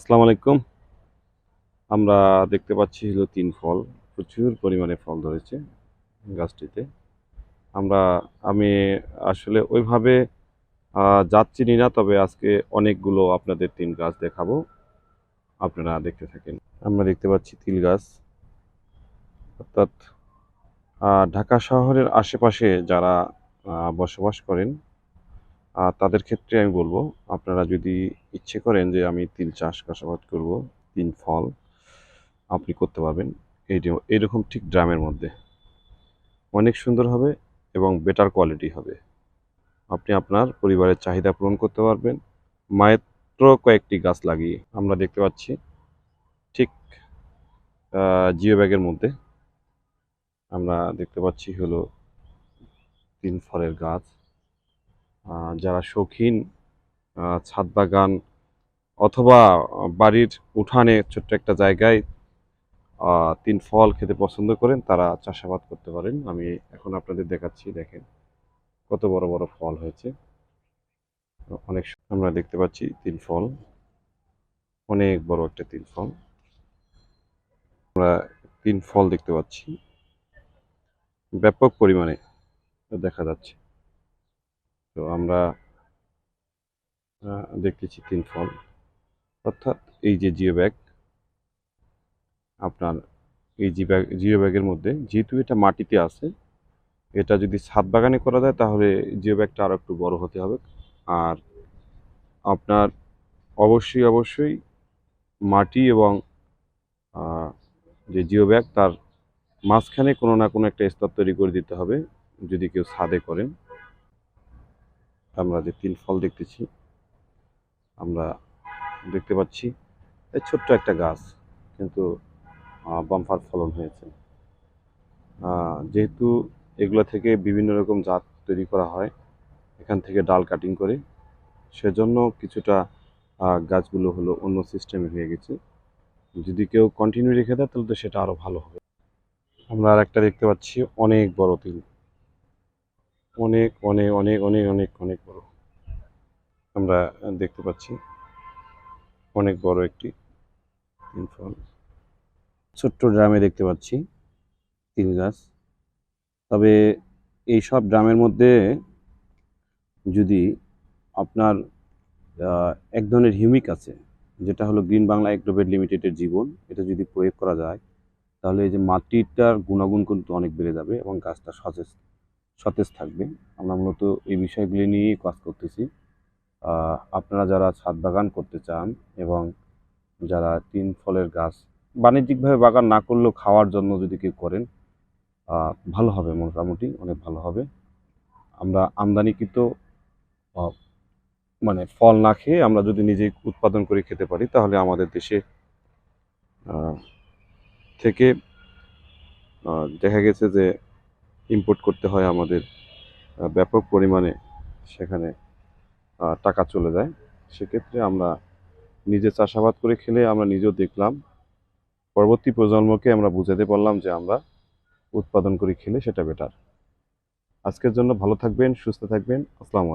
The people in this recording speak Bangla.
আসসালামু আলাইকুম। আমরা দেখতে পাচ্ছি হলো তিন ফল, প্রচুর পরিমাণে ফল ধরেছে গাছটিতে। আমরা, আমি আসলে ওইভাবে যাচ্ছি না, তবে আজকে অনেকগুলো আপনাদের তিন গাছ দেখাবো। আপনারা দেখতে থাকেন। আমরা দেখতে পাচ্ছি তিল গাছ। অর্থাৎ ঢাকা শহরের আশেপাশে যারা বসবাস করেন আহ, তাদের ক্ষেত্রে আমি বলব আপনারা যদি ইচ্ছে করেন যে আমি তিল চাষ চাষাবাদ করব তিন ফল আপনি করতে পারবেন। এই এইরকম ঠিক ড্রামের মধ্যে। অনেক সুন্দর হবে এবং বেটার কোয়ালিটি হবে। আপনি আপনার পরিবারের চাহিদা পূরণ করতে পারবেন। মাত্র কয়েকটি গাছ লাগিয়ে আমরা দেখতে পাচ্ছি ঠিক জিও ব্যাগের মধ্যে। আমরা দেখতে পাচ্ছি হলো তিন ফলের গাছ। যারা শৌখিন ছাদ বাগান অথবা বাড়ির উঠানে ছোট্ট একটা জায়গায় তিন ফল খেতে পছন্দ করেন, তারা চাষাবাদ করতে পারেন। আমি এখন আপনাদের দেখাচ্ছি, দেখেন কত বড় বড় ফল হয়েছে। অনেক আমরা দেখতে পাচ্ছি তিন ফল। অনেক বড় একটা তিন ফল। আমরা তিন ফল দেখতে পাচ্ছি। ব্যাপক পরিমাণে দেখা যাচ্ছে। তো আমরা দেখতেছি তিন ফল। অর্থাৎ এই যে জিও ব্যাগ, আপনার এই জি ব্যাগ, জিও ব্যাগের মধ্যে যেহেতু এটা মাটিতে আছে, এটা যদি ছাদ বাগানে করা যায় তাহলে জিও ব্যাগটা আরও একটু বড় হতে হবে। আর আপনার অবশ্যই অবশ্যই মাটি এবং যে জিও ব্যাগ তার মাঝখানে কোনো না কোনো একটা স্তর তৈরি করে দিতে হবে, যদি কেউ ছাদে করেন। আমরা যে তিন ফল দেখতেছি, আমরা দেখতে পাচ্ছি এই ছোট্ট একটা গাছ, কিন্তু বাম্পার ফলন হয়েছে। যেহেতু এগুলো থেকে বিভিন্ন রকম জাত তৈরি করা হয়, এখান থেকে ডাল কাটিং করে, সেজন্য কিছুটা গাছগুলো হলো অন্য সিস্টেমে হয়ে গেছে। যদি কেউ কন্টিনিউ রেখে দেয়, তাহলে তো সেটা আরও ভালো হবে। আমরা আর একটা দেখতে পাচ্ছি, অনেক বড় তিল। অনেক অনেক অনেক অনেক অনেক অনেক বড়। আমরা দেখতে পাচ্ছি অনেক বড় একটি ফল। ছোট্ট ড্রামে দেখতে পাচ্ছি তিল গাছ। তবে এই সব ড্রামের মধ্যে যদি আপনার এক ধরনের হিউমিক আছে, যেটা হলো গ্রিন বাংলা এগ্রোভেট লিমিটেডের জীবন, এটা যদি প্রয়োগ করা যায়, তাহলে এই যে মাটিটার গুণাগুণ কিন্তু অনেক বেড়ে যাবে এবং গাছটা সতেজ সতেজ থাকবে। আমরা মূলত এই বিষয়গুলি নিয়েই কাজ করতেছি। আপনারা যারা ছাদ বাগান করতে চান এবং যারা তিন ফলের গাছ বাণিজ্যিকভাবে বাগান না করলেও খাওয়ার জন্য যদি কেউ করেন ভালো হবে মোটামুটি, অনেক ভালো হবে। আমরা আমদানিকৃত মানে ফল না খেয়ে আমরা যদি নিজেই উৎপাদন করে খেতে পারি, তাহলে আমাদের দেশে থেকে দেখা গেছে যে ইম্পোর্ট করতে হয় আমাদের ব্যাপক পরিমাণে সেখানে টাকা চলে যায়। সেক্ষেত্রে আমরা নিজে চাষাবাদ করে খেলে আমরা নিজেও দেখলাম, পরবর্তী প্রজন্মকে আমরা বুঝাতে পারলাম যে আমরা উৎপাদন করে খেলে সেটা বেটার আজকের জন্য ভালো থাকবেন, সুস্থ থাকবেন। আসসালামু